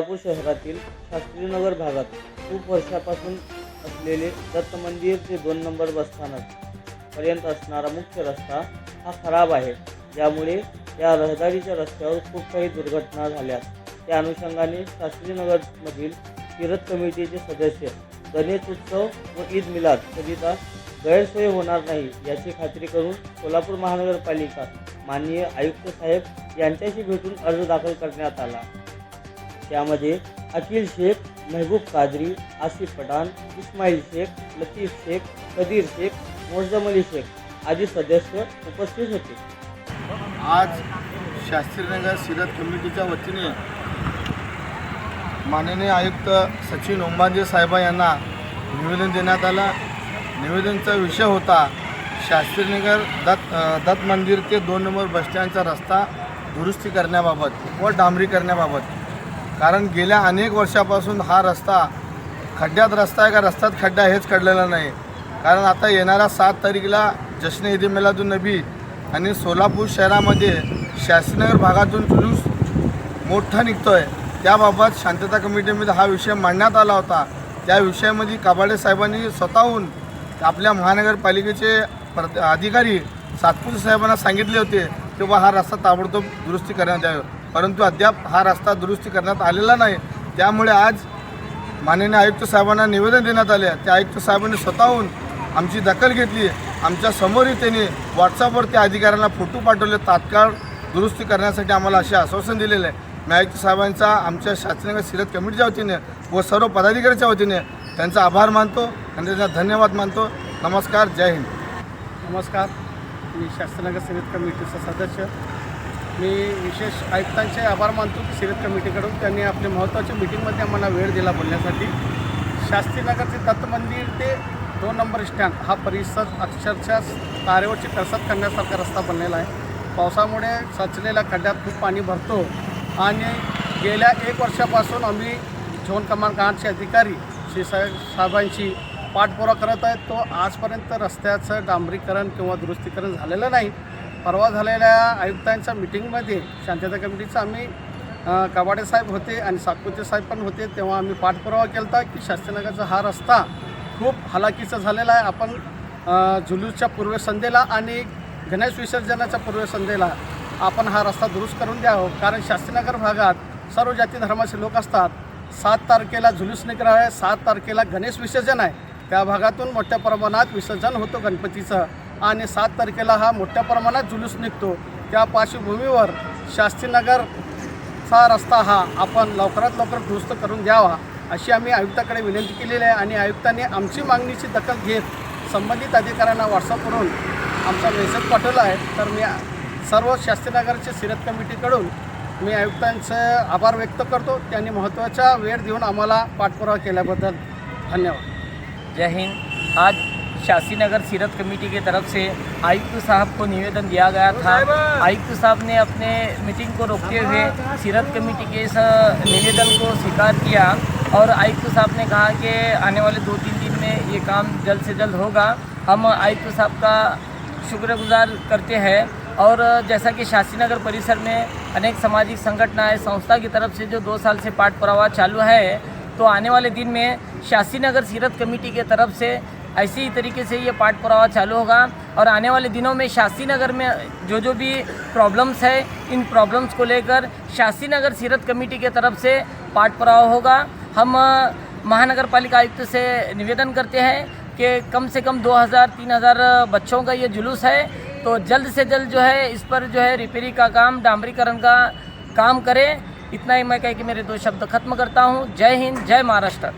सोलापूर शहरातील शास्त्रीनगर भागात खूप वर्षापासून असलेले दत्त मंदिर ते दोन नंबर बसस्थानक पर्यंत असणारा मुख्य रस्ता हा खराब आहे. ज्यामुळे या रहदारीच्या रस्त्यावर खूप काही दुर्घटना झाल्या. त्या अनुषंगाने शास्त्रीनगरमधील किरत कमिटीचे सदस्य गणेश उत्सव व ईद मिलाद करिता गैरसोय होणार नाही याची खात्री करून सोलापूर महानगरपालिका माननीय आयुक्त साहेब यांच्याशी भेटून अर्ज दाखल करण्यात आला. त्यामध्ये अखिल शेख मेहबूब कादरी आसिफ पठाण इस्माईल शेख लतीफ शेख कदीर शेख मोजम अली शेख आदी सदस्य उपस्थित होते. आज शास्त्रीनगर सिरत कमिटीच्या वतीने माननीय आयुक्त सचिन ओंबाजे साहेबा यांना निवेदन देण्यात आलं. निवेदनचा विषय होता शास्त्रीनगर दत्त दत्त मंदिर ते दोन नंबर बसस्टँडचा रस्ता दुरुस्ती करण्याबाबत व डांबरी करण्याबाबत. कारण गेल्या अनेक वर्षापासून हा रस्ता खड्ड्यात रस्ता आहे का? रस्त्यात खड्डा हेच कळलेला नाही. कारण आता येणाऱ्या सात तारीखला जश्न ईद नबी आणि सोलापूर शहरामध्ये शास्त्रीनगर भागातून जुलूस मोठा निघतो आहे त्याबाबत शांतता कमिटीमध्ये हा विषय मांडण्यात आला होता. त्या विषयामध्ये काबाडे साहेबांनी स्वतःहून आपल्या महानगरपालिकेचे प्र अधिकारी सातपुते साहेबांना सांगितले होते की बा हा रस्ता ताबडतोब दुरुस्ती करण्यात यावी. परंतु अद्याप हा रस्ता दुरुस्ती करण्यात आलेला नाही. त्यामुळे आज माननीय आयुक्त साहेबांना निवेदन देण्यात आले त्या आयुक्त साहेबांनी स्वतःहून आमची दखल घेतली आमच्या समोरही त्यांनी व्हॉट्सअपवर त्या अधिकाऱ्यांना फोटो पाठवले. तात्काळ दुरुस्ती करण्यासाठी आम्हाला असे आश्वासन दिलेलं आहे. मी आयुक्त साहेबांचा आमच्या शास्त्रीनगर सिरत कमिटीच्या वतीने व सर्व पदाधिकाऱ्याच्या वतीने त्यांचा आभार मानतो आणि त्यांचा धन्यवाद मानतो. नमस्कार. जय हिंद. नमस्कार. मी शास्त्रनगर सिरत कमिटीचा सदस्य मी विशेष आयुक्तांचे आभार मानतो की सिरत कमिटीकडून त्यांनी आपल्या महत्त्वाच्या मिटिंगमध्ये आम्हाला वेळ दिला बोलण्यासाठी. शास्त्रीनगरचे दत्त मंदिर ते दोन नंबर स्टँड हा परिसर अक्षरशः तारेवरची कळसात करण्यासारखा रस्ता बनलेला आहे. पावसामुळे सचलेल्या खड्ड्यात खूप पाणी भरतो आणि गेल्या एक वर्षापासून आम्ही झोन क्रमांक अधिकारी श्री साहेब साहेबांशी पाठपुरा करत आहेत तो आजपर्यंत रस्त्याचं डांबरीकरण किंवा दुरुस्तीकरण झालेलं नाही. परवा झालेल्या आयुक्तांच्या मिटिंगमध्ये शांतता कमिटीचं आम्ही कवाडे साहेब होते आणि सातपुते साहेब पण होते तेव्हा आम्ही पाठपुरावा केला होता की शास्त्रीनगरचा हा रस्ता खूप हलाखीचा झालेला आहे. आपण जुलूसच्या पूर्वसंध्येला आणि गणेश विसर्जनाच्या पूर्वसंध्येला आपण हा रस्ता दुरुस्त करून द्यावं कारण शास्त्रीनगर भागात सर्व जाती धर्माचे लोक असतात. सात तारखेला जुलूस निघणार आहे सात तारखेला गणेश विसर्जन आहे. त्या भागातून मोठ्या प्रमाणात विसर्जन होतं गणपतीचं. आणि सात तारखेला हा मोठ्या प्रमाणात जुलूस निघतो. त्या पार्श्वभूमीवर शास्त्रीनगरचा रस्ता हा आपण लवकरात लवकर दुरुस्त करून द्यावा अशी आम्ही आयुक्ताकडे विनंती केलेली आहे आणि आयुक्तांनी आमची मागणीची दखल घेत संबंधित अधिकाऱ्यांना व्हॉट्सअप करून आमचा मेसेज पाठवला आहे. तर मी सर्व शास्त्रीनगरच्या सिरत कमिटीकडून मी आयुक्तांचं आभार व्यक्त करतो. त्यांनी महत्त्वाचा वेळ देऊन आम्हाला पाठपुरावा केल्याबद्दल धन्यवाद. जय हिंद. आज शासी नगर सीरत कमेटी की तरफ़ से आयुक्त साहब को निवेदन दिया गया था। आयुक्त साहब ने अपने मीटिंग को रोकते हुए सीरत कमेटी के इस निवेदन को स्वीकार किया और आयुक्त साहब ने कहा कि आने वाले दो तीन दिन में ये काम जल्द से जल्द होगा। हम आयुक्त साहब का शुक्रगुजार करते हैं और जैसा कि शास्त्रीनगर परिसर में अनेक सामाजिक संगठनाएँ संस्था की तरफ़ से जो दो साल से पाठ पुरावा चालू है तो आने वाले दिन में शास्त्रीनगर सीरत कमेटी के तरफ़ से ऐसे ही तरीके से ये पाठ पुरावा चालू होगा और आने वाले दिनों में शास्त्रीनगर में जो जो भी प्रॉब्लम्स है, इन प्रॉब्लम्स को लेकर शास्त्रीनगर सीरत कमेटी के तरफ़ से पाठ पुरावा होगा। हम महानगर पालिका आयुक्त से निवेदन करते हैं कि कम से कम 2000 3000 बच्चों का ये जुलूस है। तो जल्द से जल्द जो है इस पर जो है रिपेयरिंग का काम, डांबरीकरण का काम करें। इतना ही मैं कह के मेरे दो शब्द खत्म करता हूँ। जय हिंद, जय महाराष्ट्र।